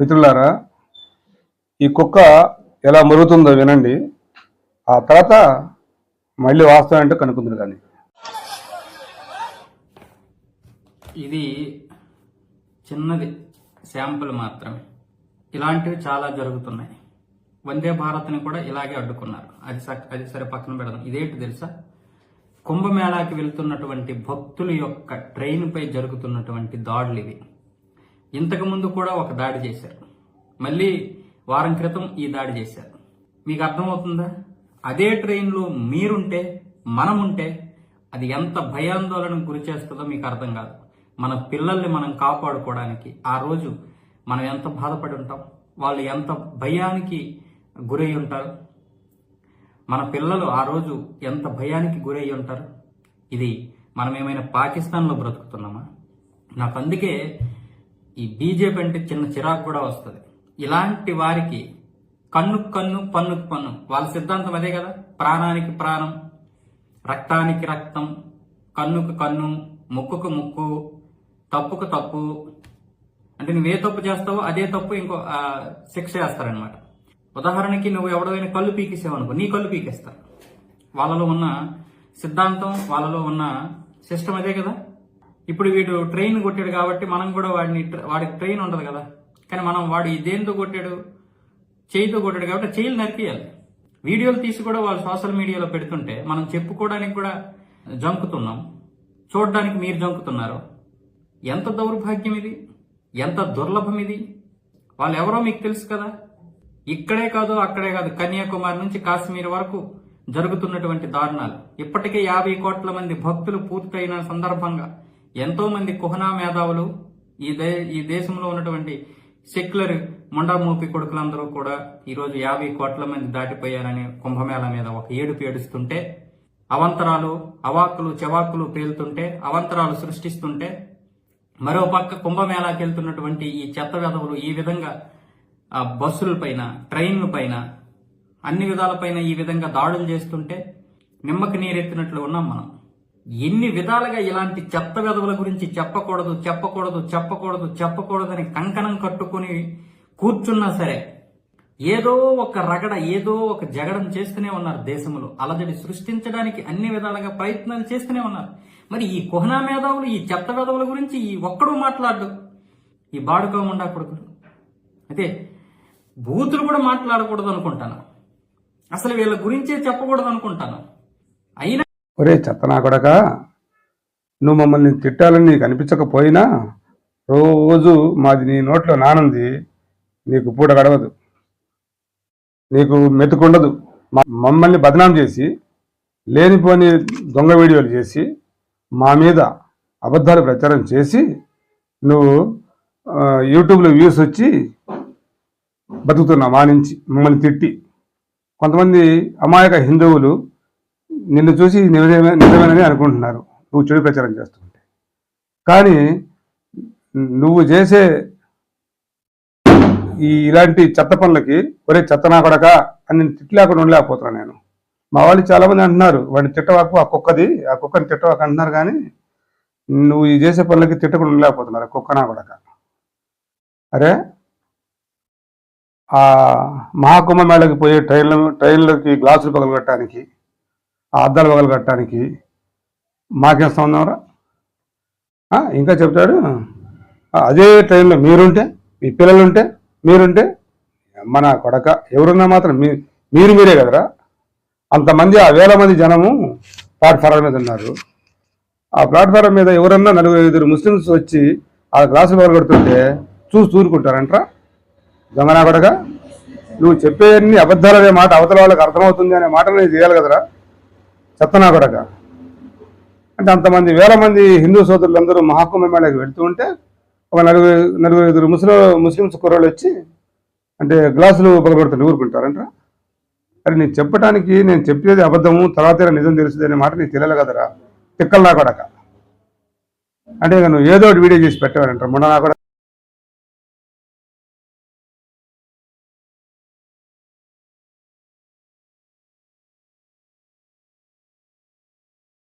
మిత్రులారా ఈ కుక్క ఎలా మరుగుతుందో వినండి. ఆ తర్వాత మళ్ళీ వాస్తవం అంటే కనుక్కుంది కానీ. ఇది చిన్నది శాంపుల్ మాత్రమే ఇలాంటివి చాలా జరుగుతున్నాయి. వందే భారత్ని కూడా ఇలాగే అడ్డుకున్నారు. అది స- అది సరే పక్కన పెడదాం. ఇదేంటి తెలుసా? కుంభమేళాకి వెళ్తున్నటువంటి భక్తుల యొక్క ట్రైన్పై జరుగుతున్నటువంటి దాడులు ఇవి. ఇంతకు ముందు కూడా ఒక దాడి చేశారు. మళ్ళీ వారం క్రితం ఈ దాడి చేశారు. మీకు అర్థమవుతుందా? అదే ట్రైన్లో మీరుంటే మనముంటే అది ఎంత భయాందోళనకు గురి చేస్తుందో మీకు అర్థం కాదు. మన పిల్లల్ని మనం కాపాడుకోవడానికి ఆ రోజు మనం ఎంత బాధపడి ఉంటాం వాళ్ళు ఎంత భయానికి గురై ఉంటారు మన పిల్లలు ఆ రోజు ఎంత భయానికి గురై ఉంటారు. ఇది మనం ఏమైనా పాకిస్తాన్లో బ్రతుకుతున్నామా? నాకు అందుకే ఈ బీజేపీ అంటే చిన్న చిరాకు కూడా వస్తుంది. ఇలాంటి వారికి కన్నుకు కన్ను పన్నుకు పన్ను. వాళ్ళ సిద్ధాంతం అదే కదా? ప్రాణానికి ప్రాణం రక్తానికి రక్తం కన్నుకు కన్ను ముక్కుకు ముక్కు తప్పుకు తప్పు. అంటే నువ్వు ఏ తప్పు చేస్తావో అదే తప్పు ఇంకో శిక్ష వేస్తారనమాట ఉదాహరణకి నువ్వు ఎవడైనా కళ్ళు పీకేసావనుకో నీ కళ్ళు పీకేస్తారు. వాళ్ళలో ఉన్న సిద్ధాంతం వాళ్ళలో ఉన్న సిస్టమ్ అదే కదా? ఇప్పుడు వీడు ట్రైన్ కొట్టాడు కాబట్టి మనం కూడా వాడిని ట్ర- వాడికి ట్రైన్ ఉండదు కదా. కానీ మనం వాడు ఇదేంతో కొట్టాడు? చేయితో కొట్టాడు కాబట్టి చేయిలు నరికేయాలి. వీడియోలు తీసి కూడా వాళ్ళు సోషల్ మీడియాలో పెడుతుంటే మనం చెప్పుకోవడానికి కూడా జంకుతున్నాం. చూడడానికి మీరు జంకుతున్నారు. ఎంత దౌర్భాగ్యం ఇది? ఎంత దుర్లభం ఇది? వాళ్ళు ఎవరో మీకు తెలుసు కదా? ఇక్కడే కాదు అక్కడే కాదు కన్యాకుమారి నుంచి కాశ్మీర్ వరకు జరుగుతున్నటువంటి దారుణాలు. ఇప్పటికే యాభై కోట్ల మంది భక్తులు పూర్తయిన సందర్భంగా ఎంతోమంది కుహనా మేధావులు ఈ దే ఈ దేశంలో ఉన్నటువంటి సెక్యులర్ మొండామూపి కొడుకులందరూ కూడా ఈరోజు యాభై కోట్ల మంది దాటిపోయారని కుంభమేళ మీద ఒక ఏడుపు ఏడుస్తుంటే అవంతరాలు అవాక్కులు చెవాక్కులు పేలుతుంటే అవంతరాలు సృష్టిస్తుంటే మరో పక్క కుంభమేళాకి వెళ్తున్నటువంటి ఈ చెత్త వెధవులు ఈ విధంగా ఆ బస్సుల పైన ట్రైన్ల పైన అన్ని విధాలపైన ఈ విధంగా దాడులు చేస్తుంటే నిమ్మకి నీరెత్తినట్లు ఉన్నాం మనం. ఎన్ని విధాలుగా ఇలాంటి చెత్త వెధవుల గురించి చెప్పకూడదు చెప్పకూడదు చెప్పకూడదు చెప్పకూడదని కంకణం కట్టుకుని కూర్చున్నా సరే ఏదో ఒక రగడ ఏదో ఒక జగడం చేస్తూనే ఉన్నారు దేశంలో. అలజడి సృష్టించడానికి అన్ని విధాలుగా ప్రయత్నాలు చేస్తూనే ఉన్నారు. మరి ఈ కుహనా మేధావులు ఈ చెత్త మేధావుల గురించి ఈ ఒక్కడూ మాట్లాడు ఈ బాడుకో ఉండా కొడుకులు. అయితే బూతులు కూడా మాట్లాడకూడదు అనుకుంటాను అసలు వీళ్ళ గురించే చెప్పకూడదు అనుకుంటాను అయినా ఒరే చెత్తనా కొడక నువ్వు మమ్మల్ని తిట్టాలని నీకు అనిపించకపోయినా రోజు మాది నీ నోట్లో నానంది నీకు పూట గడవదు. నీకు మెతుకుండదు. మమ్మల్ని బదనాం చేసి లేనిపోని దొంగ వీడియోలు చేసి మా మీద అబద్ధాలు ప్రచారం చేసి నువ్వు యూట్యూబ్లో వ్యూస్ వచ్చి బతుకుతున్నావు మా నుంచి మమ్మల్ని తిట్టి. కొంతమంది అమాయక హిందువులు నిన్ను చూసి నిజమే నిజమేనని అనుకుంటున్నారు. నువ్వు చెడు ప్రచారం చేస్తుంటే. కానీ నువ్వు చేసే ఈ ఇలాంటి చెత్త పనులకి ఒరే చెత్త నా కొడక అని నేను తిట్టలేకుండా ఉండలేకపోతున్నాను నేను. మా వాళ్ళు చాలా మంది అంటున్నారు వాడిని తిట్టవాకు ఆ కుక్కది ఆ కుక్కని తిట్టవాకు అంటున్నారు కానీ నువ్వు ఈ చేసే పనులకి తిట్టకుండా ఉండలేకపోతున్నారు కుక్క నా కొడక. అరే ఆ మహాకుంభమేళకి పోయే ట్రైన్ ట్రైన్లకి గ్లాసులు పగలగొట్టడానికి ఆ అద్దాలు పగలగొట్టడానికి మాకేం సంబంధంరా ఇంకా చెప్తాడు. అదే ట్రైన్లో మీరుంటే మీ పిల్లలు ఉంటే మీరుంటే మన కొడక ఎవరున్నా మాత్రం మీ మీరు మీరే కదరా? అంతమంది ఆ వేల మంది జనము ప్లాట్ఫారం మీద ఉన్నారు. ఆ ప్లాట్ఫారం మీద ఎవరన్నా నలుగురు ఐదుగురు ముస్లిమ్స్ వచ్చి ఆ గ్లాసులు పగలగొడుతుంటే చూసి తూరుకుంటారంట్రా? దొంగనా కొడక నువ్వు చెప్పేవన్నీ అబద్ధాలనే మాట అవతల వాళ్ళకి అర్థమవుతుంది అనే మాట నేను చేయాలి కదరా? చెత్తనా కొడక అంటే అంతమంది వేల మంది హిందూ సోదరులందరూ మహాకుంభ మేళకి వెళ్తూ ఉంటే ఒక నలుగురు నలుగురు ఐదుగురు ముస్లిం ముస్లిమ్స్ కుర్రోళ్ళు వచ్చి అంటే గ్లాసులు పగలగొడుతుంటే ఊరుకుంటారంట. అరే నేను చెప్పడానికి నేను చెప్పేది అబద్ధము తర్వాత నిజం తెలుస్తుంది అనే మాట నీకు తెలియాలి కదరా? తిక్కలు నా కొడక అంటే నువ్వు ఏదో ఒకటి వీడియో చేసి పెట్టావంటారు మొన్న నా